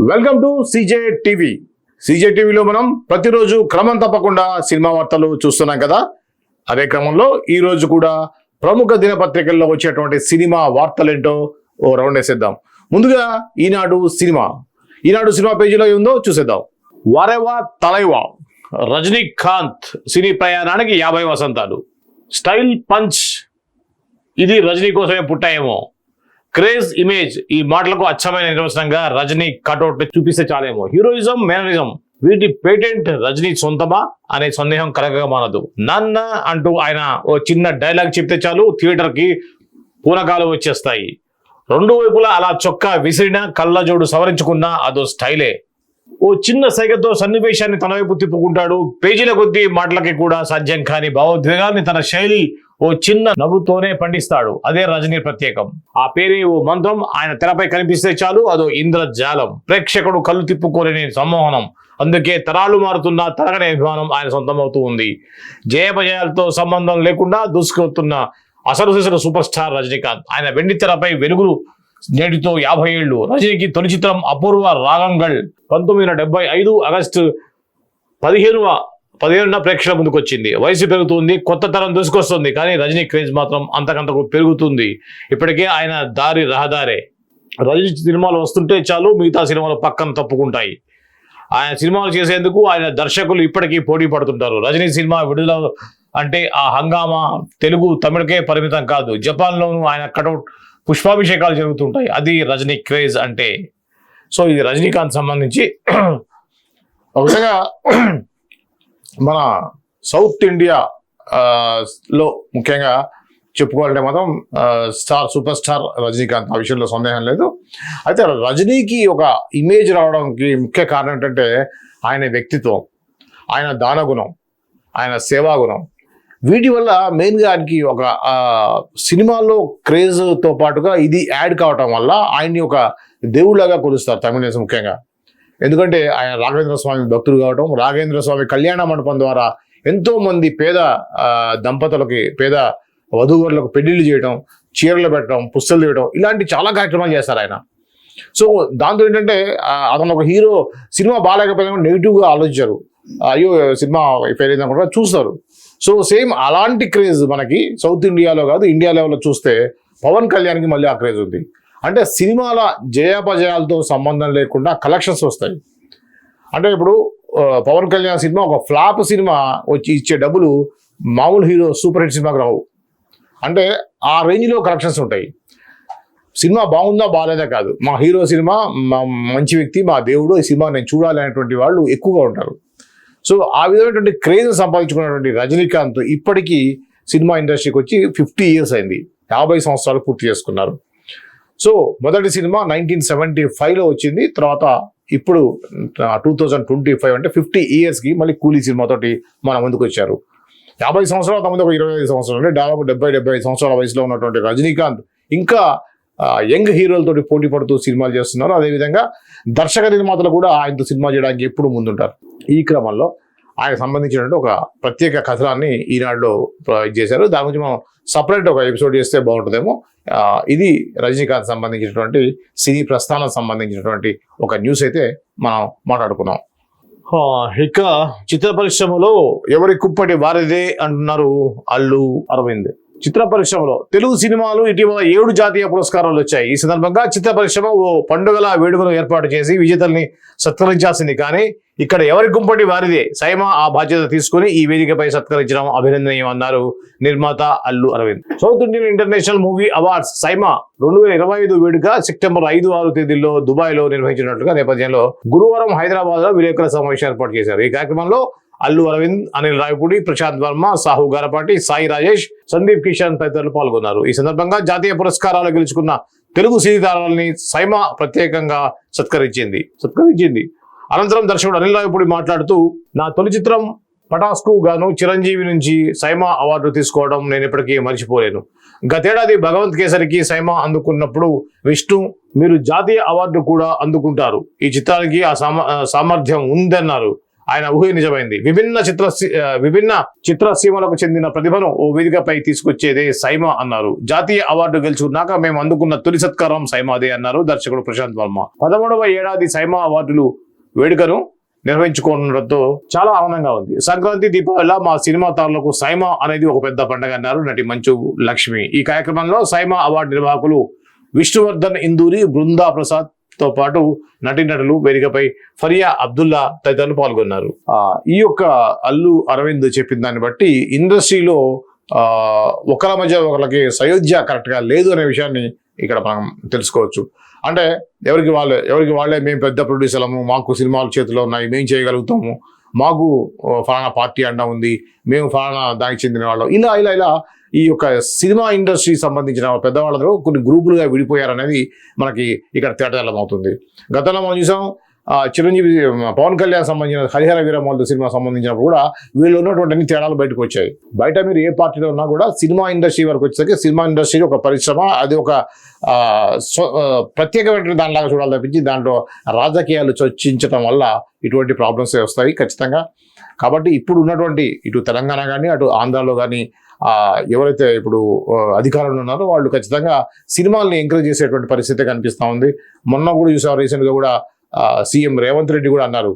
Welcome to CJ TV. CJ టీవీలో మనం ప్రతిరోజు క్రమం తప్పకుండా సినిమా వార్తలు చూస్తున్నాం కదా. అదే క్రమంలో ఈ రోజు కూడా ప్రముఖ దినపత్రికల్లో వచ్చేటువంటి సినిమా వార్తలేంటో ఓ రౌండ్ వేసేద్దాం. ముందుగా ఈనాడు సినిమా. ఈనాడు సినిమా పేజీలో ఏముందో చూసేద్దాం. వారేవా తలైవా. రజనీకాంత్ సినీ ప్రయాణానికి యాభై వసంతాలు. Style punch. ఇది రజనీ కోసమే పుట్టాయేమో. క్రేజ్ ఇమేజ్ ఈ మాటలకు అచ్చమైన నిర్వచనంగా రజనీ కటౌట్ చూపిస్తే చాలేమో. హీరోయిజం మేనరిజం వీటి పేటెంట్ రజనీ సొంతమా అనే సందేహం కలగక మానదు. నాన్న అంటూ ఆయన ఓ చిన్న డైలాగ్ చెప్తే చాలు థియేటర్కి పూనకాలు వచ్చేస్తాయి. రెండు వైపులా అలా చొక్కా విసిరిన కళ్ళజోడు సవరించుకున్నా అదో స్టైలే. ఓ చిన్న సైగతో సన్నివేశాన్ని తన వైపు తిప్పుకుంటాడు. పేజీల కొద్దీ మాటలకి కూడా సాధ్యం కాని భావోద్వేగాన్ని తన శైలి ఓ చిన్న నవ్వుతోనే పండిస్తాడు. అదే రజనీ ప్రత్యేకం. ఆ పేరే ఓ మంత్రం ఆయన తెరపై కనిపిస్తే చాలు అదో ఇంద్రజాలం. ప్రేక్షకుడు కళ్ళు తిప్పుకోలేని సమ్మోహనం. అందుకే తరాలు మారుతున్న తరగని అభిమానం ఆయన సొంతమవుతూ ఉంది. జయపజయాలతో సంబంధం లేకుండా దూసుకొస్తున్న అసలు సిసలు సూపర్ స్టార్ రజనీకాంత్. ఆయన వెండి తెరపై వెలుగులు నేటితో యాభై ఏళ్ళు. రజనీకి తొలి చిత్రం అపూర్వ రాగంగల్ పంతొమ్మిది వందల డెబ్బై ఐదు ఆగస్టు పదిహేనువ పదిహేనున ప్రేక్షకుల ముందుకు వచ్చింది వయసు పెరుగుతుంది కొత్త తరం దూసుకొస్తుంది కానీ రజనీ క్రేజ్ మాత్రం అంతకంతకు పెరుగుతుంది. ఇప్పటికే ఆయన దారి రహదారే. రజనీ సినిమాలు వస్తుంటే చాలు మిగతా సినిమాలు పక్కన తప్పుకుంటాయి. ఆయన సినిమాలు చేసేందుకు ఆయన దర్శకులు ఇప్పటికీ పోటీ పడుతుంటారు. రజనీ సినిమా విడుదల అంటే ఆ హంగామా తెలుగు తమిళకే పరిమితం కాదు. జపాన్లోనూ ఆయన కటౌట్ పుష్పాభిషేకాలు జరుగుతుంటాయి. అది రజనీ క్రేజ్ అంటే. సో ఇది రజనీకాంత్ సంబంధించి. ఒక మన సౌత్ ఇండియా లో ముఖ్యంగా చెప్పుకోవాలంటే మాత్రం స్టార్ సూపర్ స్టార్ రజనీకాంత్. ఆ విషయంలో సందేహం లేదు. అయితే రజనీకి ఒక ఇమేజ్ రావడానికి ముఖ్య కారణం ఏంటంటే ఆయన వ్యక్తిత్వం ఆయన దానగుణం ఆయన సేవా గుణం వీటి వల్ల మెయిన్గా ఆయనకి ఒక సినిమాల్లో క్రేజ్తో పాటుగా ఇది యాడ్ కావటం వల్ల ఆయన్ని ఒక దేవుళ్ళగా కొలుస్తారు తమిళ ముఖ్యంగా. ఎందుకంటే ఆయన రాఘవేంద్ర స్వామి భక్తుడు కావటం రాఘవేంద్ర స్వామి కళ్యాణ మండపం ద్వారా ఎంతో మంది పేద దంపతులకి పేద వధూవరులకు పెళ్ళిళ్ళు చేయడం చీరలు పెట్టడం పుస్తలు చేయడం ఇలాంటి చాలా కార్యక్రమాలు చేస్తారు ఆయన. సో దాంతో ఏంటంటే అతను ఒక హీరో సినిమా బాగాలేకపోయినా నెగిటివ్గా ఆలోచించారు. అయ్యో సినిమా ఫెయిల్ అయింది అనుకుంటా చూస్తారు. సో సేమ్ అలాంటి క్రేజ్ మనకి సౌత్ ఇండియాలో కాదు ఇండియా లెవెల్లో చూస్తే పవన్ కళ్యాణ్కి మళ్ళీ ఆ క్రేజ్ ఉంది. అంటే సినిమాల జయాపజయాలతో సంబంధం లేకుండా కలెక్షన్స్ వస్తాయి. అంటే ఇప్పుడు పవన్ కళ్యాణ్ సినిమా ఒక ఫ్లాప్ సినిమా వచ్చి ఇచ్చే డబ్బులు మామూలు హీరో సూపర్ హిట్ సినిమాకి రావు. అంటే ఆ రేంజ్లో కలెక్షన్స్ ఉంటాయి. సినిమా బాగుందా బాగాలేదా కాదు. మా హీరో సినిమా మా మంచి వ్యక్తి మా దేవుడు ఈ సినిమా నేను చూడాలి అనేటువంటి వాళ్ళు ఎక్కువగా ఉంటారు. సో ఆ విధమైనటువంటి క్రేజ్ సంపాదించుకున్నటువంటి రజనీకాంత్ ఇప్పటికీ సినిమా ఇండస్ట్రీకి వచ్చి ఫిఫ్టీ ఇయర్స్ అయింది. యాభై సంవత్సరాలు పూర్తి చేసుకున్నారు. సో మొదటి సినిమా నైన్టీన్ సెవెంటీ ఫైవ్లో వచ్చింది తర్వాత ఇప్పుడు టూ థౌజండ్ ట్వంటీ ఫైవ్ అంటే ఫిఫ్టీ ఇయర్స్కి మళ్ళీ కూలీ సినిమాతోటి మన ముందుకు వచ్చారు. యాభై సంవత్సరాల తొమ్మిది ఒక ఇరవై ఐదు సంవత్సరాలు అంటే దాదాపు డెబ్బై డెబ్బై ఐదు సంవత్సరాల వయసులో ఉన్నటువంటి రజనీకాంత్ ఇంకా యంగ్ హీరోలతోటి పోటీ పడుతూ సినిమాలు చేస్తున్నారు. అదేవిధంగా దర్శక నిర్మాతలు కూడా ఆయనతో సినిమా చేయడానికి ఎప్పుడు ముందుంటారు. ఈ క్రమంలో ఆయన సంబంధించినటువంటి ఒక ప్రత్యేక కథనాన్ని ఈనాడులో ప్రొవైడ్ చేశారు. దాని గురించి మనం సపరేట్ ఒక ఎపిసోడ్ చేస్తే బాగుంటుందేమో. ఇది రజనీకాంత్ సంబంధించినటువంటి సినీ ప్రస్థానం సంబంధించినటువంటి ఒక న్యూస్ అయితే మనం మాట్లాడుకున్నాం. ఇక చిత్ర పరిశ్రమలో ఎవరి కుప్పటి వారిదే అంటున్నారు అల్లు అరవింద్. చిత్ర పరిశ్రమలో తెలుగు సినిమాలు ఇటీవల ఏడు జాతీయ పురస్కారాలు వచ్చాయి. ఈ సందర్భంగా చిత్ర పరిశ్రమ ఓ పండుగల వేడుకను ఏర్పాటు చేసి విజేతల్ని సత్కరించాల్సింది. కానీ ఇక్కడ ఎవరి గుంపటి వారిదే? సైమా ఆ బాధ్యత తీసుకుని ఈ వేదికపై సత్కరించడం అభినందనీయం అన్నారు నిర్మాత Allu Aravind. South Indian International Movie Awards SIIMA రెండు వేల ఇరవై ఐదు వేడుక సెప్టెంబర్ ఐదు ఆరు తేదీల్లో దుబాయ్లో నిర్వహించినట్లుగా నేపథ్యంలో గురువారం హైదరాబాద్లో విలేకరుల సమావేశం ఏర్పాటు చేశారు. ఈ కార్యక్రమంలో అల్లు అరవింద్ అనిల్ రాయపూడి ప్రశాంత్ వర్మ సాహు గారపాటి సాయి రాజేష్ సందీప్ కిషన్ తదితరులు పాల్గొన్నారు. ఈ సందర్భంగా జాతీయ పురస్కారాలు గెలుచుకున్న తెలుగు సినీతారాలని సైమా ప్రత్యేకంగా సత్కరించింది. సత్కరించింది. అనంతరం దర్శకుడు అనిల్ రాయపూడి మాట్లాడుతూ నా తొలి చిత్రం పటాస్కు గాను చిరంజీవి నుంచి సైమా అవార్డు తీసుకోవడం నేను ఇప్పటికీ మర్చిపోలేను. గతేడాది భగవంత్ కేసరికి సైమా అందుకున్నప్పుడు విష్ణు మీరు జాతీయ అవార్డు కూడా అందుకుంటారు. ఈ చిత్రానికి ఆ సామ ఆ సామర్థ్యం ఉందన్నారు. ఆయన ఊహ నిజమైంది. విభిన్న చిత్ర విభిన్న చిత్రసీమలకు చెందిన ప్రతిభను ఓ వేదికపై తీసుకొచ్చేదే సైమా అన్నారు. జాతీయ అవార్డు గెలుచుకున్నాక మేము అందుకున్న తొలి సత్కారం సైమాదే అన్నారు దర్శకుడు ప్రశాంత్ వర్మ. పదమూడవ ఏడాది సైమా అవార్డులు వేడుకను నిర్వహించుకోవడంతో చాలా ఆనందంగా ఉంది. సంక్రాంతి దీపావళి మా సినిమా తారులకు సైమా అనేది ఒక పెద్ద పండుగ అన్నారు నటి మంచు లక్ష్మి. ఈ కార్యక్రమంలో సైమా అవార్డు నిర్వాహకులు విష్ణువర్ధన్ ఇందూరి బృందా ప్రసాద్ తో పాటు నటీనటులు వేదికపై ఫరియా అబ్దుల్లా తదితరులు పాల్గొన్నారు. ఈ యొక్క అల్లు అరవింద్ చెప్పిన దాన్ని బట్టి ఇండస్ట్రీలో ఒకరి మధ్య ఒకరికి సయోధ్య కరెక్ట్గా లేదు అనే విషయాన్ని ఇక్కడ మనం తెలుసుకోవచ్చు. అంటే ఎవరికి వాళ్ళే ఎవరికి వాళ్ళే మేము పెద్ద ప్రొడ్యూసర్లము మాకు సినిమాలు చేతిలో ఉన్నాయి మేము చేయగలుగుతాము మాకు ఫలానా పార్టీ అండ ఉంది మేము ఫలానా దానికి చెందిన వాళ్ళం ఇలా ఇలా ఇలా ఈ యొక్క సినిమా ఇండస్ట్రీ సంబంధించిన పెద్దవాళ్ళందరూ కొన్ని గ్రూపులుగా విడిపోయారనేది మనకి ఇక్కడ తేటతెల్లం అవుతుంది గతంలో మనం చూసాం చిరంజీవి పవన్ కళ్యాణ్ సంబంధించిన హరిహర వీరమల్లు సినిమా సంబంధించినప్పుడు కూడా వీళ్ళు ఉన్నటువంటి అన్ని తేడాలు బయటకు వచ్చాయి. బయట మీరు ఏ పార్టీలో ఉన్నా కూడా సినిమా ఇండస్ట్రీ వరకు వచ్చేసరికి సినిమా ఇండస్ట్రీ ఒక పరిశ్రమ అది ఒక ప్రత్యేకమైన దానిలాగా చూడాలి తప్పించి దాంట్లో రాజకీయాలు చర్చించడం వల్ల ఇటువంటి ప్రాబ్లమ్స్ వస్తాయి ఖచ్చితంగా. కాబట్టి ఇప్పుడు ఉన్నటువంటి ఇటు తెలంగాణ కానీ అటు ఆంధ్రాలో కానీ ఎవరైతే ఇప్పుడు అధికారంలో ఉన్నారో వాళ్ళు ఖచ్చితంగా సినిమాల్ని ఎంకరేజ్ చేసేటువంటి పరిస్థితి కనిపిస్తూ ఉంది. మొన్న కూడా చూసాం రీసెంట్గా కూడా సీఎం రేవంత్ రెడ్డి కూడా అన్నారు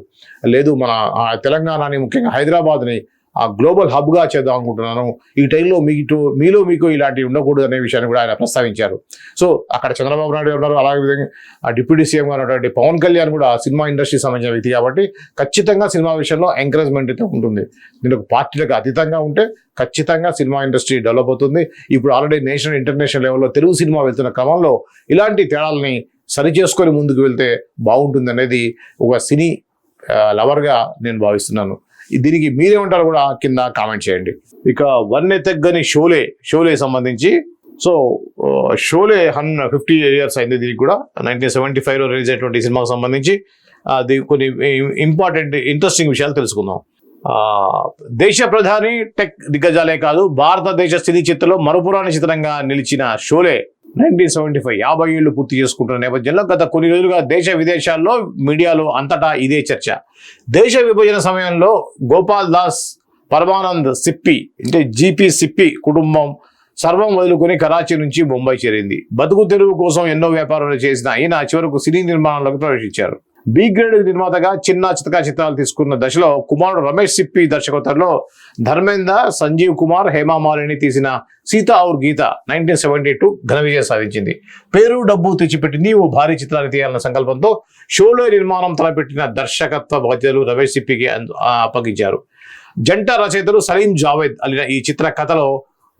లేదు మన ఆ, తెలంగాణని ముఖ్యంగా హైదరాబాద్ని ఆ గ్లోబల్ హబ్గా చేద్దాం అనుకుంటున్నాను. ఈ టైంలో మీకు మీలో మీకు ఇలాంటివి ఉండకూడదు అనే విషయాన్ని కూడా ఆయన ప్రస్తావించారు. సో అక్కడ చంద్రబాబు నాయుడు గారు ఉన్నారు. అలాగే విధంగా డిప్యూటీ సీఎం గారు ఉన్నటువంటి పవన్ కళ్యాణ్ కూడా సినిమా ఇండస్ట్రీకి సంబంధించిన వ్యక్తి కాబట్టి ఖచ్చితంగా సినిమా విషయంలో ఎంకరేజ్మెంట్ అయితే ఉంటుంది. దీనికి పార్టీలకు అతీతంగా ఉంటే ఖచ్చితంగా సినిమా ఇండస్ట్రీ డెవలప్ అవుతుంది. ఇప్పుడు ఆల్రెడీ నేషనల్ ఇంటర్నేషనల్ లెవెల్లో తెలుగు సినిమా వెళ్తున్న క్రమంలో ఇలాంటి తేడాలని సరి చేసుకొని ముందుకు వెళ్తే బాగుంటుంది అనేది ఒక సినీ లవర్గా నేను భావిస్తున్నాను. దీనికి మీరేమంటారు కూడా కింద కామెంట్ చేయండి. ఇక వన్నె తగ్గని షోలే షోలే సంబంధించి సో షోలే హన్ ఫిఫ్టీ ఇయర్స్ అయింది దీనికి కూడా. నైన్టీన్ సెవెంటీ ఫైవ్లో రిలీజ్ అయినటువంటి సినిమాకు సంబంధించి అది కొన్ని ఇంపార్టెంట్ ఇంట్రెస్టింగ్ విషయాలు తెలుసుకుందాం. దేశ ప్రధాని టెక్ దిగ్గజాలే కాదు భారతదేశ సినీ చిత్రంలో మరుపురాణి చిత్రంగా నిలిచిన షోలే నైన్టీన్ సెవెంటీ ఫైవ్ యాభై ఏళ్ళు పూర్తి చేసుకుంటున్న నేపథ్యంలో గత కొన్ని రోజులుగా దేశ విదేశాల్లో మీడియాలో అంతటా ఇదే చర్చ. దేశ విభజన సమయంలో గోపాల్ దాస్ పరమానంద్ సిప్పి అంటే జీపీ సిప్పి కుటుంబం సర్వం వదులుకొని కరాచీ నుంచి బొంబాయి చేరింది. బతుకు తెరువు కోసం ఎన్నో వ్యాపారాలు చేసిన ఆయన చివరకు సినీ నిర్మాణంలోకి ప్రవేశించారు. బి గ్రేడ్ నిర్మాతగా చిన్న చితకా చిత్రాలు తీసుకున్న దశలో కుమారుడు రమేష్ సిప్పి దర్శకత్వంలో ధర్మేంద్ర సంజీవ్ కుమార్ హేమామాలిని తీసిన Seeta Aur Geeta nineteen seventy two ఘన విజయం సాధించింది. పేరు డబ్బు తెచ్చిపెట్టింది ఓ భారీ చిత్రాన్ని తీయాలన్న సంకల్పంతో షోలో నిర్మాణం తలపెట్టిన దర్శకత్వ బాధ్యతలు రమేష్ సిప్పికి అప్పగించారు. జంట రచయితలు సలీం జావేద్ అలిన ఈ చిత్ర కథలో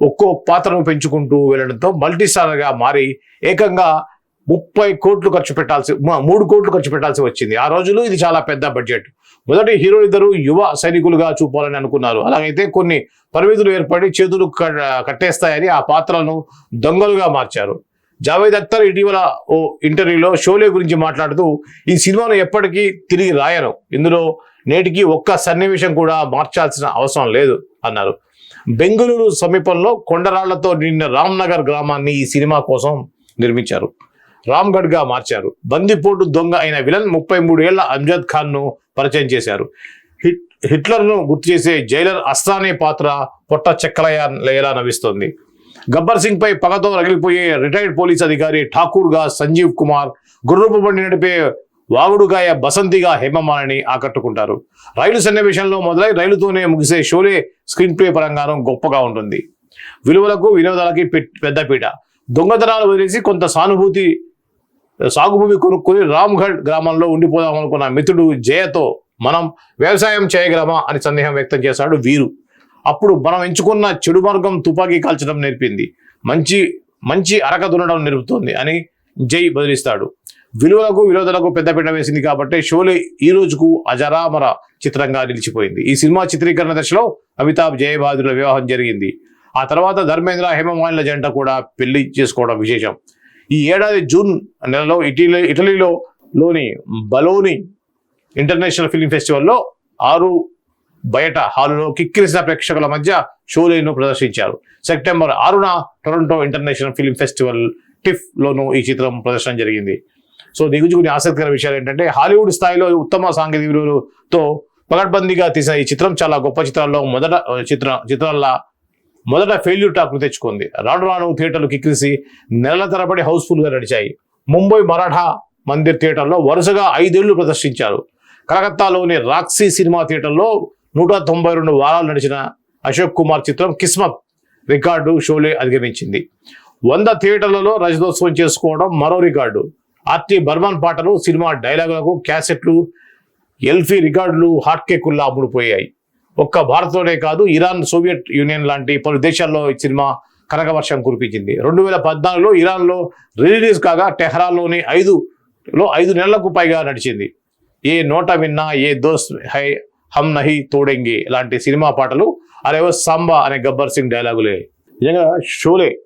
ఒక్కో పాత్రను పెంచుకుంటూ వెళ్ళడంతో మల్టీస్టార్గా మారి ఏకంగా ముప్పై కోట్లు ఖర్చు పెట్టాల్సి మూడు కోట్లు ఖర్చు పెట్టాల్సి వచ్చింది. ఆ రోజుల్లో ఇది చాలా పెద్ద బడ్జెట్ మొదటి హీరో ఇద్దరు యువ సైనికులుగా చూపాలని అనుకున్నారు. అలాగైతే కొన్ని పరిమితులు ఏర్పడి చేతులు కట్టేస్తాయని ఆ పాత్రలను దొంగలుగా మార్చారు. జావేద్ అఖ్తర్ ఇటీవల ఓ ఇంటర్వ్యూలో షోలే గురించి మాట్లాడుతూ ఈ సినిమాను ఎప్పటికీ తిరిగి రాయను. ఇందులో నేటికి ఒక్క సన్నివేశం కూడా మార్చాల్సిన అవసరం లేదు అన్నారు. బెంగళూరు సమీపంలో కొండరాళ్ళతో నిండిన రామ్నగర్ గ్రామాన్ని ఈ సినిమా కోసం నిర్మించారు. రామ్గఢ్గా మార్చారు. బందిపోటు దొంగ అయిన విలన్ ముప్పై మూడు ఏళ్ళ అంజద్ ఖాన్ను పరిచయం చేశారు. హిట్ హిట్లర్ను గుర్తు చేసే జైలర్ అస్తానే పాత్ర పొట్ట చెక్కలయ్యేలా నవ్విస్తోంది. గబ్బర్ సింగ్ పై పగతో రగిలిపోయే రిటైర్డ్ పోలీస్ అధికారి ఠాకూర్గా సంజీవ్ కుమార్ గుర్రపు బండి నడిపే వాగుడుగాయ బసంతిగా హేమమాలని ఆకట్టుకుంటారు. రైలు సన్నివేశంలో మొదలై రైలుతోనే ముగిసే షోలే స్క్రీన్ ప్లే పరంగాను గొప్పగా ఉంటుంది. విలువలకు వినోదాలకి పెట్- పెద్దపీట. దొంగతనాలు వదిలేసి కొంత సానుభూతి సాగుభూమి కొనుక్కొని రామ్గఢ్ గ్రామంలో ఉండిపోదాం అనుకున్న మిత్రుడు జయతో మనం వ్యవసాయం చేయగలమా అని సందేహం వ్యక్తం చేశాడు వీరు. అప్పుడు మనం ఎంచుకున్న చెడు మార్గం తుపాకీ కాల్చడం నేర్పింది. మంచి మంచి అరక దున్నడం నేర్పుతోంది అని జై బదిలిస్తాడు. విలువలకు విరోధులకు పెద్దపీట వేసింది కాబట్టి షోలే ఈ రోజుకు అజరామర చిత్రంగా నిలిచిపోయింది. ఈ సినిమా చిత్రీకరణ దశలో అమితాబ్ జయబాదుల వివాహం జరిగింది. ఆ తర్వాత ధర్మేంద్ర హేమమాలిన జంట కూడా పెళ్ళి చేసుకోవడం విశేషం. ఈ ఏడాది జూన్ నెలలో ఇటలీ ఇటలీలో లోని బలోని ఇంటర్నేషనల్ ఫిల్మ్ ఫెస్టివల్లో ఆరు బయట హాలులో కిక్కిరిసిన ప్రేక్షకుల మధ్య షోలేను ప్రదర్శించారు. సెప్టెంబర్ ఆరున Toronto international film festival TIFF లోను ఈ చిత్రం ప్రదర్శన జరిగింది. సో దీని ఆసక్తికర విషయాలు ఏంటంటే హాలీవుడ్ స్థాయిలో ఉత్తమ సాంకేతిక విలువలతో పగడ్బందీగా తీసిన ఈ చిత్రం చాలా గొప్ప చిత్రాల్లో మొదట చిత్ర చిత్రాల మొదట ఫెయిల్యూర్ టాక్లు తెచ్చుకుంది. రాను రాను థియేటర్లు కిక్కిరిసి నెలల తరబడి హౌస్ఫుల్గా నడిచాయి. ముంబై మరాఠా మందిర్ థియేటర్లో వరుసగా ఐదేళ్ళు ప్రదర్శించారు. కలకత్తాలోని రాక్సీ సినిమా థియేటర్లో నూట తొంభై రెండు వారాలు నడిచిన అశోక్ కుమార్ చిత్రం కిస్మత్ రికార్డు షోలే అధిగమించింది. వంద థియేటర్లలో రజతోత్సవం చేసుకోవడం మరో రికార్డు. ఆర్టీ బర్మన్ పాటలు సినిమా డైలాగులకు క్యాసెట్లు ఎల్ఫీ రికార్డులు హాట్ కేకుల్లా అమ్ముడుపోయాయి ఒక్క భారత్లోనే కాదు ఇరాన్ సోవియట్ యూనియన్ లాంటి పలు దేశాల్లో ఈ సినిమా కనకవర్షం కురిపించింది. రెండు వేల పద్నాలుగులో ఇరాన్లో రిలీజ్ కాగా టెహ్రాన్లోని ఐదు లో ఐదు నెలలకు పైగా నడిచింది. ఏ నోట విన్నా ఏ దోస్త్ హై హమ్ నహి తోడెంగి లాంటి సినిమా పాటలు అరేవో సాంబా అనే గబ్బర్ సింగ్ డైలాగులే. నిజంగా షోలే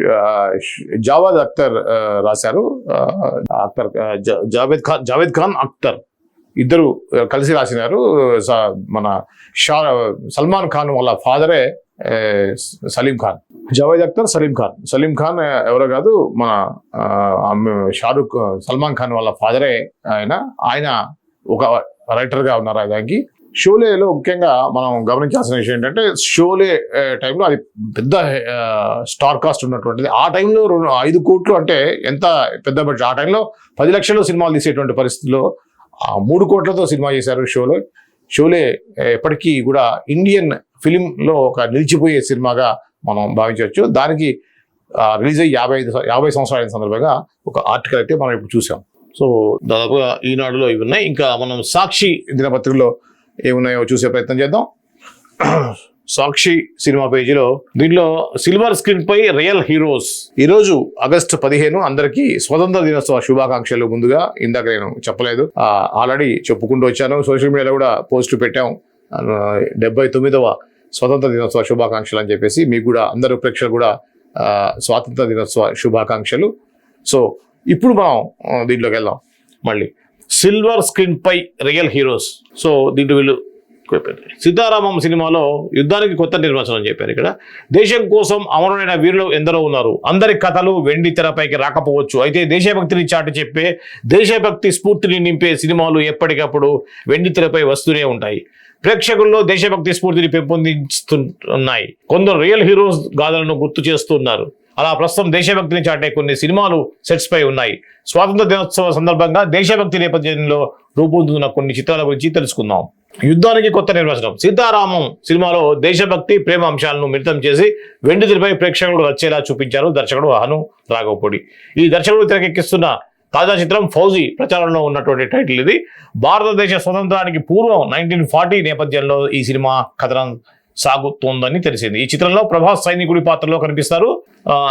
జావాద్ జావేద్ అఖ్తర్ రాశారు. అక్తర్ అఖ్తర్ జా- జావేద్ ఖాన్ జావేద్ ఖాన్ అఖ్తర్ ఇద్దరు కలిసి రాసినారు. స- మన షా సల్మాన్ ఖాన్ వాళ్ళ ఫాదరే సలీం ఖాన్. జావేద్ అఖ్తర్ సలీం ఖాన్. సలీం ఖాన్ ఎవరో కాదు మన షారుఖ్ సల్మాన్ ఖాన్ వాళ్ళ ఫాదరే ఆయన. ఆయన ఒక రైటర్గా ఉన్నారు ఆ దానికి. షోలేలో ముఖ్యంగా మనం గమనించాల్సిన విషయం ఏంటంటే షోలే టైంలో అది పెద్ద స్టార్ కాస్ట్ ఉన్నటువంటిది. ఆ టైంలో రెండు ఐదు కోట్లు అంటే ఎంత పెద్ద బడ్జెట్? ఆ టైంలో పది లక్షలు సినిమాలు తీసేటువంటి పరిస్థితుల్లో ఆ మూడు కోట్లతో సినిమా చేశారు షోలో. షోలే ఎప్పటికీ కూడా ఇండియన్ ఫిలింలో ఒక నిలిచిపోయే సినిమాగా మనం భావించవచ్చు. దానికి రిలీజ్ అయ్యి యాభై ఐదు యాభై సంవత్సరాల సందర్భంగా ఒక ఆర్టికల్ అయితే మనం ఇప్పుడు చూసాం. సో దాదాపుగా ఈనాడులో ఇవి ఉన్నాయి. ఇంకా మనం సాక్షి దినపత్రికలో ఏమున్నాయో చూసే ప్రయత్నం చేద్దాం. సాక్షి సినిమా పేజీలో దీంట్లో సిల్వర్ స్క్రీన్ పై రియల్ హీరోస్. ఈరోజు ఆగస్టు పదిహేను అందరికీ స్వతంత్ర దినోత్సవ శుభాకాంక్షలు ముందుగా ఇందాక నేను చెప్పలేదు. ఆల్రెడీ చెప్పుకుంటూ వచ్చాను. సోషల్ మీడియాలో కూడా పోస్టులు పెట్టాం. డెబ్బై తొమ్మిదవ స్వతంత్ర దినోత్సవ శుభాకాంక్షలు అని చెప్పేసి మీకు కూడా అందరూ ప్రేక్షకులు కూడా స్వాతంత్ర దినోత్సవ శుభాకాంక్షలు. సో ఇప్పుడు మనం దీంట్లోకి వెళ్దాం. మళ్ళీ. సిల్వర్ స్క్రీన్ పై రియల్ హీరోస్. సో దీంట్లో వీళ్ళు సీతారామం సినిమాలో యుద్ధానికి కొత్త నిర్వచనం చెప్పారు ఇక్కడ. దేశం కోసం అమరుడైన వీరులు ఎందరో ఉన్నారు. అందరి కథలు వెండి తెరపైకి రాకపోవచ్చు. అయితే దేశభక్తిని చాటి చెప్పే దేశభక్తి స్ఫూర్తిని నింపే సినిమాలు ఎప్పటికప్పుడు వెండి తెరపై వస్తూనే ఉంటాయి. ప్రేక్షకుల్లో దేశభక్తి స్ఫూర్తిని పెంపొందిస్తున్నాయి. కొందరు రియల్ హీరోస్ గాథలను గుర్తు చేస్తున్నారు. అలా ప్రస్తుతం దేశభక్తిని చాటే కొన్ని సినిమాలు సెట్స్ పై ఉన్నాయి. స్వాతంత్ర దినోత్సవ సందర్భంగా దేశభక్తి నేపథ్యంలో రూపొందుతున్న కొన్ని చిత్రాల గురించి తెలుసుకుందాం. యుద్ధానికి కొత్త నిర్వచనం. సీతారామం సినిమాలో దేశభక్తి ప్రేమ అంశాలను మిళితం చేసి వెండి ప్రేక్షకులు వచ్చేలా చూపించారు దర్శకుడు హను రాఘవపూడి. ఈ దర్శకుడు తెరకెక్కిస్తున్న తాజా చిత్రం ఫౌజీ ప్రచారంలో ఉన్నటువంటి టైటిల్ ఇది. భారతదేశ స్వతంత్రానికి పూర్వం నైన్టీన్ ఫార్టీ నేపథ్యంలో ఈ సినిమా కథనం సాగుతోందని తెలిసింది. ఈ చిత్రంలో ప్రభాస్ సైనికుడి పాత్రలో కనిపిస్తారు.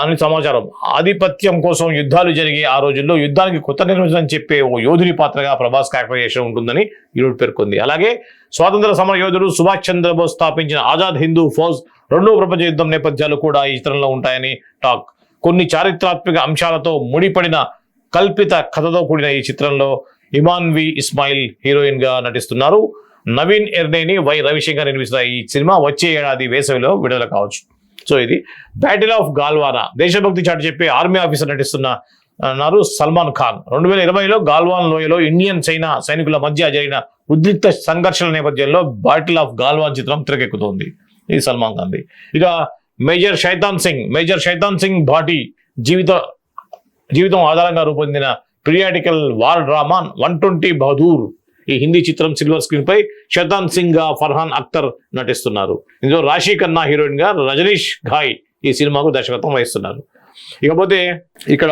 అని సమాచారం. ఆధిపత్యం కోసం యుద్ధాలు జరిగే ఆ రోజుల్లో యుద్ధానికి కొత్త నిర్వచనం చెప్పే ఓ యోధుని పాత్రగా ప్రభాస్ క్యారెక్టరైజేషన్ ఉంటుందని ఈరోజు పేర్కొంది. అలాగే స్వాతంత్ర సమర యోధుడు సుభాష్ చంద్రబోస్ స్థాపించిన ఆజాద్ హిందూ ఫౌజ్ రెండో ప్రపంచ యుద్ధం నేపథ్యాలు కూడా ఈ చిత్రంలో ఉంటాయని టాక్. కొన్ని చారిత్రాత్మక అంశాలతో ముడిపడిన కల్పిత కథతో కూడిన ఈ చిత్రంలో ఇమాన్వి ఇస్మాయిల్ హీరోయిన్గా నటిస్తున్నారు. నవీన్ ఎర్నేని వై రవిశంకర్ నిర్మిస్తున్న ఈ సినిమా వచ్చే ఏడాది వేసవిలో విడుదల కావచ్చు. సో ఇది బ్యాటిల్ ఆఫ్ గాల్వానా. దేశభక్తి చాటు చెప్పి ఆర్మీ ఆఫీసర్ నటిస్తున్న అన్నారు సల్మాన్ ఖాన్. రెండు వేల ఇరవైలో గాల్వాన్ లోయలో ఇండియన్ చైనా సైనికుల మధ్య జరిగిన ఉద్రిక్త సంఘర్షణ నేపథ్యంలో బాటిల్ ఆఫ్ గాల్వాన్ చిత్రం తెరకెక్కుతోంది. ఇది సల్మాన్ ఖాన్ది. ఇక మేజర్ శైతాన్ సింగ్. మేజర్ శైతాన్ సింగ్ భాటి జీవిత జీవితం ఆధారంగా రూపొందిన periodical war drama one twenty Bahadur ఈ హిందీ చిత్రం సిల్వర్ స్క్రీన్ పై శతాన్ సింగ్గా ఫర్హాన్ అఖ్తర్ నటిస్తున్నారు. ఇందులో రాశి ఖన్నా హీరోయిన్గా రజనీష్ ఘాయ్ ఈ సినిమాకు దర్శకత్వం వహిస్తున్నారు. ఇకపోతే ఇక్కడ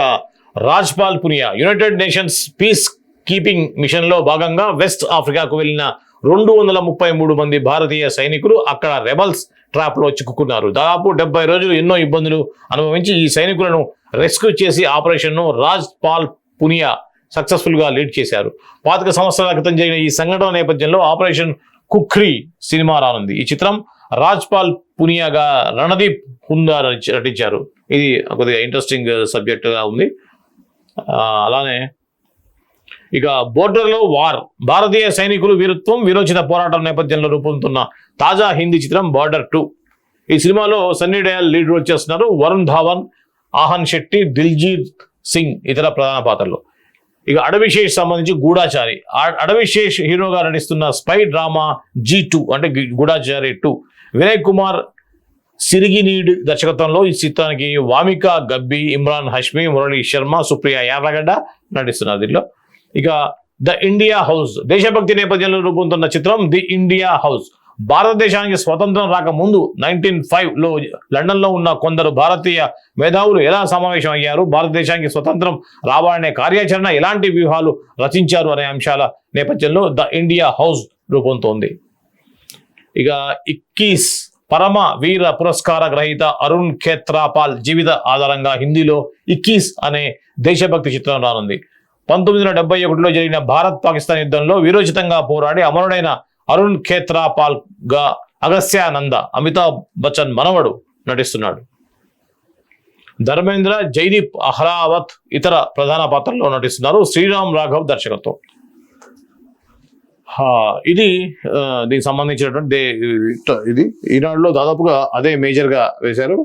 Rajpal Punia united nations peace keeping మిషన్లో భాగంగా వెస్ట్ ఆఫ్రికాకు వెళ్ళిన రెండు వందల ముప్పై మూడు మంది భారతీయ సైనికులు అక్కడ రెబల్స్ ట్రాప్లో చిక్కుకున్నారు. దాదాపు డెబ్బై రోజులు ఎన్నో ఇబ్బందులు అనుభవించి ఈ సైనికులను రెస్క్యూ చేసి ఆపరేషన్ను రాజ్ పాల్ పునియా సక్సెస్ఫుల్గా లీడ్ చేశారు. పాతిక సంవత్సరాల క్రితం జరిగిన ఈ సంఘటన నేపథ్యంలో ఆపరేషన్ కుఖ్రీ సినిమా రానుంది. ఈ చిత్రం రాజ్పాల్ పునియాగా రణదీప్ హుందా నటించారు ఇది కొద్దిగా ఇంట్రెస్టింగ్ సబ్జెక్టుగా ఉంది. అలానే ఇక బోర్డర్లో వార్. భారతీయ సైనికులు వీరత్వం విరోచిత పోరాటం నేపథ్యంలో రూపొందుతున్న తాజా హిందీ చిత్రం బార్డర్ టూ. ఈ సినిమాలో సన్నీ డయాల్ లీడ్ రోల్ చేస్తున్నారు వరుణ్ ధావన్ ఆహన్ శెట్టి దిల్జీత్ సింగ్ ఇతర ప్రధాన పాత్రలు. ఇక అడవిశేష్ సంబంధించి గూఢాచారి. అడవిశేష్ హీరోగా నటిస్తున్న స్పై డ్రామా జీ టూ అంటే గూఢాచారి టూ. వినయ్ కుమార్ సిరిగినీడ్ దర్శకత్వంలో ఈ చిత్రానికి వామిక గబ్బి ఇమ్రాన్ హష్మి మురళీ శర్మ సుప్రియ యార్లగడ్డ నటిస్తున్నారు దీనిలో ఇక ద ఇండియా హౌస్ దేశభక్తి నేపథ్యంలో రూపొందుతున్న చిత్రం ది ఇండియా హౌస్. భారతదేశానికి స్వతంత్రం రాక ముందు నైన్టీన్ ఫైవ్లో లండన్లో ఉన్న కొందరు భారతీయ మేధావులు ఎలా సమావేశం అయ్యారు భారతదేశానికి స్వతంత్రం రావాలనే కార్యాచరణ ఎలాంటి వ్యూహాలు రచించారు అనే అంశాల నేపథ్యంలో ద ఇండియా హౌస్ రూపొందుతోంది. ఇక ఇక్కీస్ పరమ వీర పురస్కార గ్రహీత అరుణ్ ఖేత్రాపాల్ జీవిత ఆధారంగా హిందీలో ఇక్కీస్ అనే దేశభక్తి చిత్రం రానుంది. పంతొమ్మిది వందల డెబ్బై ఒకటిలో జరిగిన భారత్ పాకిస్తాన్ యుద్ధంలో వీరోచితంగా పోరాడి అమరుడైన అరుణ్ ఖేత్రాపాల్గా అగస్యానంద అమితాబ్ బచ్చన్ మనవడు నటిస్తున్నాడు. ధర్మేంద్ర జైదీప్ అహ్రావత్ ఇతర ప్రధాన పాత్రల్లో నటిస్తున్నారు శ్రీరామ్ రాఘవ్ దర్శకత్వం. ఇది దీనికి సంబంధించినటువంటి ఇది ఈనాడులో దాదాపుగా అదే మేజర్గా వేశారు.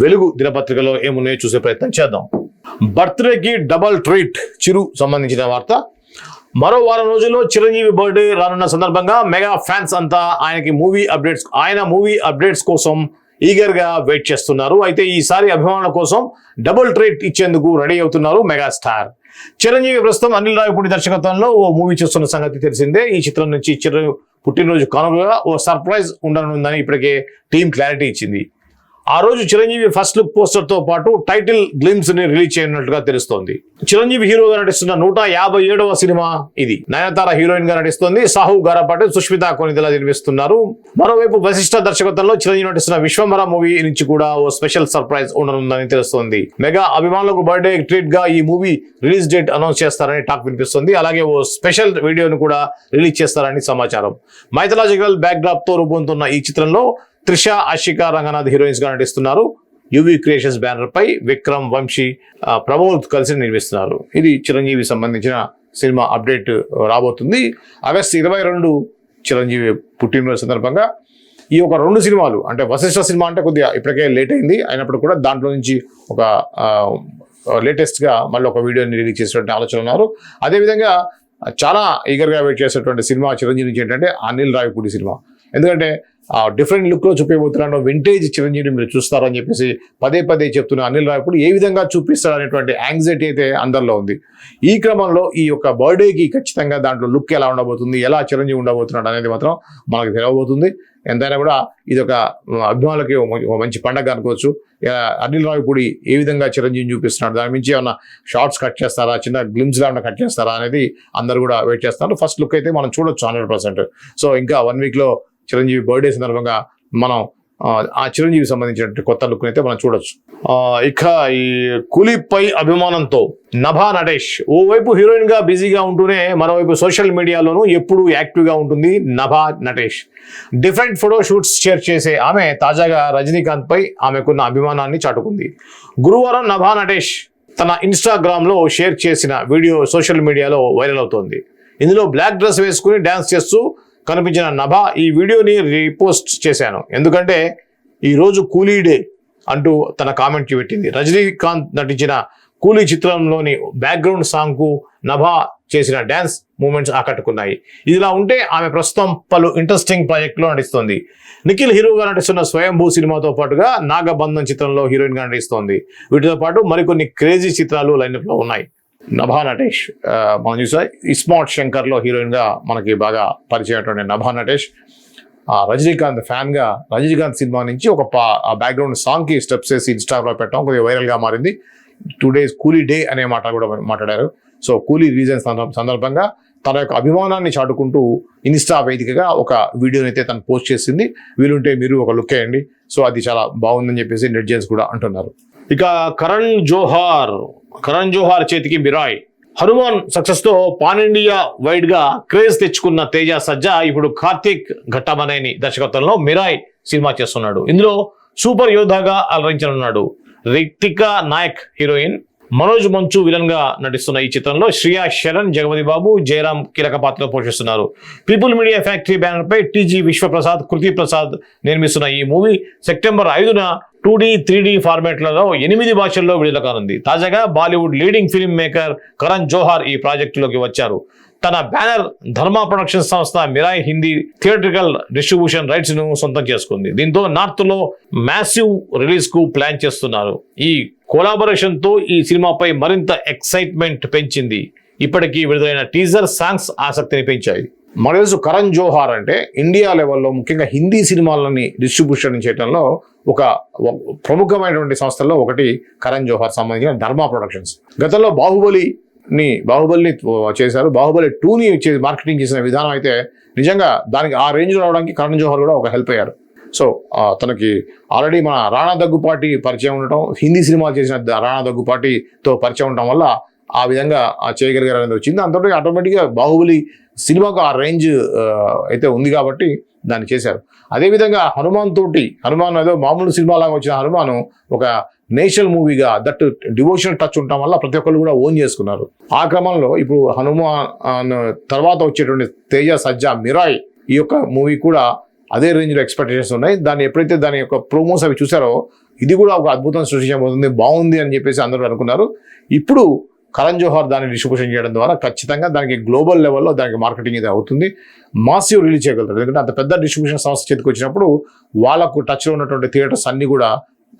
వెలుగు దినపత్రికలో ఏమున్నాయో చూసే ప్రయత్నం చేద్దాం. బర్త్డేకి డబల్ ట్రీట్ చిరు సంబంధించిన వార్త. మరో వారం రోజుల్లో చిరంజీవి బర్త్డే రానున్న సందర్భంగా మెగా ఫ్యాన్స్ అంతా ఆయనకి మూవీ అప్డేట్స్ ఆయన మూవీ అప్డేట్స్ కోసం ఈగర్గా వెయిట్ చేస్తున్నారు. అయితే ఈసారి అభిమానుల కోసం డబుల్ ట్రీట్ ఇచ్చేందుకు రెడీ అవుతున్నారు మెగాస్టార్. చిరంజీవి ప్రస్తుతం అనిల్ రావిపూడి దర్శకత్వంలో ఓ మూవీ చూస్తున్న సంగతి తెలిసిందే. ఈ చిత్రం నుంచి చిరు పుట్టినరోజు కానుకగా ఓ సర్ప్రైజ్ ఉండనుందని ఇప్పటికే టీం క్లారిటీ ఇచ్చింది. ఆ రోజు చిరంజీవి ఫస్ట్ లుక్ పోస్టర్తో పాటు టైటిల్ గ్లిమ్స్ని రిలీజ్ చేయనున్నట్టుగా తెలుస్తోంది. చిరంజీవి హీరోగా నటిస్తున్న నూట యాభై ఏడవ సినిమా ఇది. నయనతార హీరోయిన్గా నటిస్తుంది. సాహు గారపాటి సుష్మిత కొనిదల నిర్మిస్తున్నారు. మరోవైపు వశిష్ఠ దర్శకత్వంలో చిరంజీవి నటిస్తున్న విశ్వంభర మూవీ నుంచి కూడా ఓ స్పెషల్ సర్ప్రైజ్ ఉండనుందని తెలుస్తోంది. మెగా అభిమానులకు బర్త్డే ట్రీట్గా ఈ మూవీ రిలీజ్ డేట్ అనౌన్స్ చేస్తారని టాక్ వినిపిస్తుంది. అలాగే ఓ స్పెషల్ వీడియోను కూడా రిలీజ్ చేస్తారని సమాచారం. మైథలాజికల్ బ్యాక్ డ్రాప్తో రూపొందుతున్న ఈ చిత్రంలో త్రిష ఆషిక రంగనాథ్ హీరోయిన్స్గా నటిస్తున్నారు. యువి క్రియేషన్స్ బ్యానర్ పై విక్రమ్ వంశీ ప్రమోద్ కలిసి నిర్మిస్తున్నారు. ఇది చిరంజీవి సంబంధించిన సినిమా అప్డేట్ రాబోతుంది. ఆగస్ట్ ఇరవై రెండు చిరంజీవి పుట్టినరోజు సందర్భంగా ఈ ఒక రెండు సినిమాలు అంటే వశిష్ఠ సినిమా అంటే కొద్దిగా ఇప్పటికే లేట్ అయింది. అయినప్పుడు కూడా దాంట్లో నుంచి ఒక లేటెస్ట్గా మళ్ళీ ఒక వీడియోని రిలీజ్ చేసినటువంటి ఆలోచన ఉన్నారు. అదేవిధంగా చాలా ఈగర్గా వెయిట్ చేసేటువంటి సినిమా చిరంజీవి నుంచి ఏంటంటే అనిల్ రావిపూడి సినిమా. ఎందుకంటే డిఫరెంట్ లుక్లో చూపించబోతున్నాను. వింటేజ్ చిరంజీవిని మీరు చూస్తారని చెప్పేసి పదే పదే చెప్తున్న అనిల్ రావిపూడి ఏ విధంగా చూపిస్తారు అనేటువంటి యాంగ్జైటీ అయితే అందరిలో ఉంది. ఈ క్రమంలో ఈ యొక్క బర్త్డేకి ఖచ్చితంగా దాంట్లో లుక్ ఎలా ఉండబోతుంది ఎలా చిరంజీవి ఉండబోతున్నాడు అనేది మాత్రం మనకు తెలియబోతుంది. ఎంతైనా కూడా ఇది ఒక అభిమానులకి ఒక మంచి- పండగ అనుకోవచ్చు. అనిల్ రావిపూడి ఏ విధంగా చిరంజీవిని చూపిస్తున్నాడు దాని నుంచి ఏమన్నా షార్ట్స్ కట్ చేస్తారా చిన్న గ్లిమ్స్ ఏమన్నా కట్ చేస్తారా అనేది అందరు కూడా వెయిట్ చేస్తున్నారు ఫస్ట్ లుక్ అయితే మనం చూడొచ్చు హండ్రెడ్ పర్సెంట్ సో ఇంకా వన్ వీక్లో చిరంజీవి బర్త్డే సందర్భంగా మనం ఆ, చిరంజీవి సంబంధించిన కొత్త లుక్ అయితే మనం చూడొచ్చు. ఇక ఈ కూలీపై అభిమానంతో నభా నటేష్ ఓవైపు హీరోయిన్గా బిజీగా ఉంటూనే మరోవైపు సోషల్ మీడియాలోనూ ఎప్పుడూ యాక్టివ్గా ఉంటుంది Nabha Natesh. Different photo shoots share చేసే ఆమె తాజాగా రజనీకాంత్ పై ఆమెకున్న అభిమానాన్ని చాటుకుంది. గురువారం నభా నటేష్ తన ఇన్స్టాగ్రామ్లో షేర్ చేసిన వీడియో సోషల్ మీడియాలో వైరల్ అవుతోంది. ఇందులో బ్లాక్ డ్రెస్ వేసుకుని డ్యాన్స్ చేస్తూ కనిపించిన నభా ఈ వీడియోని రీపోస్ట్ చేశాను. ఎందుకంటే ఈరోజు కూలీ డే అంటూ తన కామెంట్ పెట్టింది. రజనీకాంత్ నటించిన కూలీ చిత్రంలోని బ్యాక్గ్రౌండ్ సాంగ్కు నభా చేసిన డ్యాన్స్ మూమెంట్స్ ఆకట్టుకున్నాయి. ఇదిలా ఉంటే ఆమె ప్రస్తుతం పలు ఇంట్రెస్టింగ్ ప్రాజెక్టులో నటిస్తోంది. నిఖిల్ హీరోగా నటిస్తున్న స్వయంభూ సినిమాతో పాటుగా నాగబంధం చిత్రంలో హీరోయిన్గా నటిస్తోంది. వీటితో పాటు మరికొన్ని క్రేజీ చిత్రాలు లైనప్ ఉన్నాయి. నభా నటేష్ మనం చూసా ఇస్మార్ట్ శంకర్లో హీరోయిన్గా మనకి బాగా పరిచయం నభా నటేష్ ఆ, రజనీకాంత్ ఫ్యాన్గా రజనీకాంత్ సినిమా నుంచి ఒక పా- బ్యాక్గ్రౌండ్ సాంగ్కి స్టెప్స్ వేసి ఇన్స్టాగ్రామ్లో పెట్టడం కొద్దిగా వైరల్గా మారింది. టూ డేస్ కూలీ డే అనే మాట కూడా మాట్లాడారు. సో కూలీ రీజన్ సందర్భంగా తన యొక్క అభిమానాన్ని చాటుకుంటూ ఇన్స్టా వేదికగా ఒక వీడియోని అయితే తను పోస్ట్ చేసింది. వీలుంటే మీరు ఒక లుక్ వేయండి. సో అది చాలా బాగుందని చెప్పేసి నెట్జెన్స్ కూడా అంటున్నారు. ఇక కరణ్ జోహార్ కరణ్ జోహార్ చేతికి బిరాయ్ హనుమాన్ సక్సెస్తో పాన్ ఇండియా వైడ్గా క్రేజ్ తెచ్చుకున్న తేజ సజ్జా ఇప్పుడు కార్తీక్ ఘట్టమనేని దర్శకత్వంలో మిరాయ్ సినిమా చేస్తున్నాడు. ఇందులో సూపర్ యోధాగా అలరించనున్నాడు. రిక్తికా నాయక్ హీరోయిన్. మనోజ్ మంచు విలన్గా నటిస్తున్న ఈ చిత్రంలో శ్రియా శరణ్ జగపతి బాబు జయరాం కీలక పాత్ర పోషిస్తున్నారు. పీపుల్ మీడియా ఫ్యాక్టరీ బ్యానర్ పై టీజీ విశ్వప్రసాద్ కృతి ప్రసాద్ నిర్మిస్తున్న ఈ మూవీ సెప్టెంబర్ ఐదున టూ డి త్రీ డీ ఫార్మాట్లలో ఎనిమిది భాషల్లో విడుదల కానుంది. తాజాగా Bollywood leading film maker Karan Johar ఈ ప్రాజెక్టులోకి వచ్చారు. తన బ్యానర్ ధర్మా ప్రొడక్షన్ సంస్థ మిరాయ్ హిందీ థియేట్రికల్ డిస్ట్రిబ్యూషన్ రైట్స్ను సొంతం చేసుకుంది. దీంతో నార్త్లో మ్యాసివ్ రిలీజ్కు ప్లాన్ చేస్తున్నారు. ఈ కొలాబరేషన్తో ఈ సినిమాపై మరింత ఎక్సైట్మెంట్ పెంచింది. ఇప్పటికీ విడుదలైన టీజర్ సాంగ్స్ ఆసక్తిని పెంచాయి. మన తెలుసు కరణ్ జోహార్ అంటే ఇండియా లెవెల్లో ముఖ్యంగా హిందీ సినిమాలని డిస్ట్రిబ్యూషన్ చేయడంలో ఒక ప్రముఖమైనటువంటి సంస్థల్లో ఒకటి కరణ్ జోహార్ సంబంధించిన ధర్మా ప్రొడక్షన్స్ గతంలో బాహుబలిని బాహుబలిని చేశారు. బాహుబలి టూని మార్కెటింగ్ చేసిన విధానం అయితే నిజంగా దానికి ఆ రేంజ్లో రావడానికి కరణ్ జోహార్ కూడా ఒక హెల్ప్ అయ్యారు. సో తనకి ఆల్రెడీ మన రాణా దగ్గుపాటి పరిచయం ఉండటం హిందీ సినిమాలు చేసిన రాణా దగ్గుపాటితో పరిచయం ఉండటం వల్ల ఆ విధంగా ఆ చేయగలిగారు అనేది వచ్చింది. అంతటి ఆటోమేటిక్గా బాహుబలి సినిమాకు ఆ రేంజ్ అయితే ఉంది కాబట్టి దాన్ని చేశారు. అదేవిధంగా హనుమాన్ తోటి హనుమాన్ ఏదో మామూలు సినిమా లాగా వచ్చిన హనుమాను ఒక నేషనల్ మూవీగా దట్ డివోషనల్ టచ్ ఉండటం వల్ల ప్రతి ఒక్కరు కూడా ఓన్ చేసుకున్నారు. ఆ క్రమంలో ఇప్పుడు హనుమాన్ తర్వాత వచ్చేటువంటి తేజ సజ్జా మిరాయ్ ఈ యొక్క మూవీ కూడా అదే రేంజ్లో ఎక్స్పెక్టేషన్స్ ఉన్నాయి. దాన్ని ఎప్పుడైతే దాని యొక్క ప్రోమోస్ అవి చూసారో ఇది కూడా ఒక అద్భుతం సృష్టించబోతుంది బాగుంది అని చెప్పేసి అందరూ అనుకున్నారు. ఇప్పుడు కరణ్ జోహార్ దాన్ని డిస్ట్రిబ్యూషన్ చేయడం ద్వారా ఖచ్చితంగా దానికి గ్లోబల్ లెవెల్లో దానికి మార్కెటింగ్ ఇది అవుతుంది. మాసివ్ రిలీజ్ చేయగలుగుతారు. ఎందుకంటే అంత పెద్ద డిస్ట్రిబ్యూషన్ సంస్థ చేతికి వచ్చినప్పుడు వాళ్ళకు టచ్లో ఉన్నటువంటి థియేటర్స్ అన్ని కూడా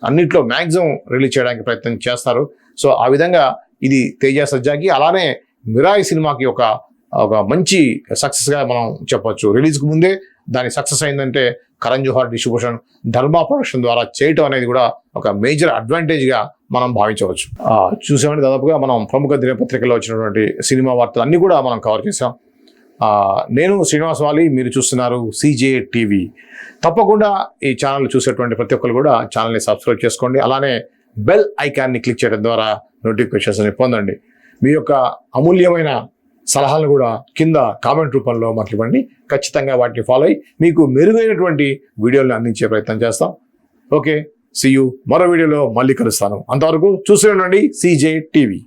అన్నిట్లో మ్యాక్సిమం రిలీజ్ చేయడానికి ప్రయత్నం చేస్తారు. సో ఆ విధంగా ఇది తేజ సజ్జాకి అలానే మిరాయి సినిమాకి ఒక ఒక మంచి సక్సెస్గా మనం చెప్పొచ్చు. రిలీజ్కి ముందే దాని సక్సెస్ అయిందంటే కరణ్ జోహార్ డిస్ట్రిబ్యూషన్ ధర్మా ప్రొడక్షన్ ద్వారా చేయటం అనేది కూడా ఒక మేజర్ అడ్వాంటేజ్గా మనం భావించవచ్చు. చూసామంటే దాదాపుగా మనం ప్రముఖ దినపత్రికలో వచ్చినటువంటి సినిమా వార్తలు అన్నీ కూడా మనం కవర్ చేసాం నేను శ్రీనివాస్ వాలి మీరు చూస్తున్నారు సిజే టీవీ తప్పకుండా ఈ ఛానల్ చూసేటువంటి ప్రతి ఒక్కరు కూడా ఛానల్ని సబ్స్క్రైబ్ చేసుకోండి. అలానే బెల్ ఐకాన్ని క్లిక్ చేయడం ద్వారా నోటిఫికేషన్స్ని పొందండి. మీ యొక్క అమూల్యమైన సలహాలను కూడా కింద కామెంట్ రూపంలో మాకు ఇవ్వండి. ఖచ్చితంగా వాటిని ఫాలో అయ్యి మీకు మెరుగైనటువంటి వీడియోలను అందించే ప్రయత్నం చేస్తాం. ఓకే సియు మరో వీడియోలో మళ్ళీ కలుస్తాను. అంతవరకు చూస్తూనే ఉండండి సిజే టీవీ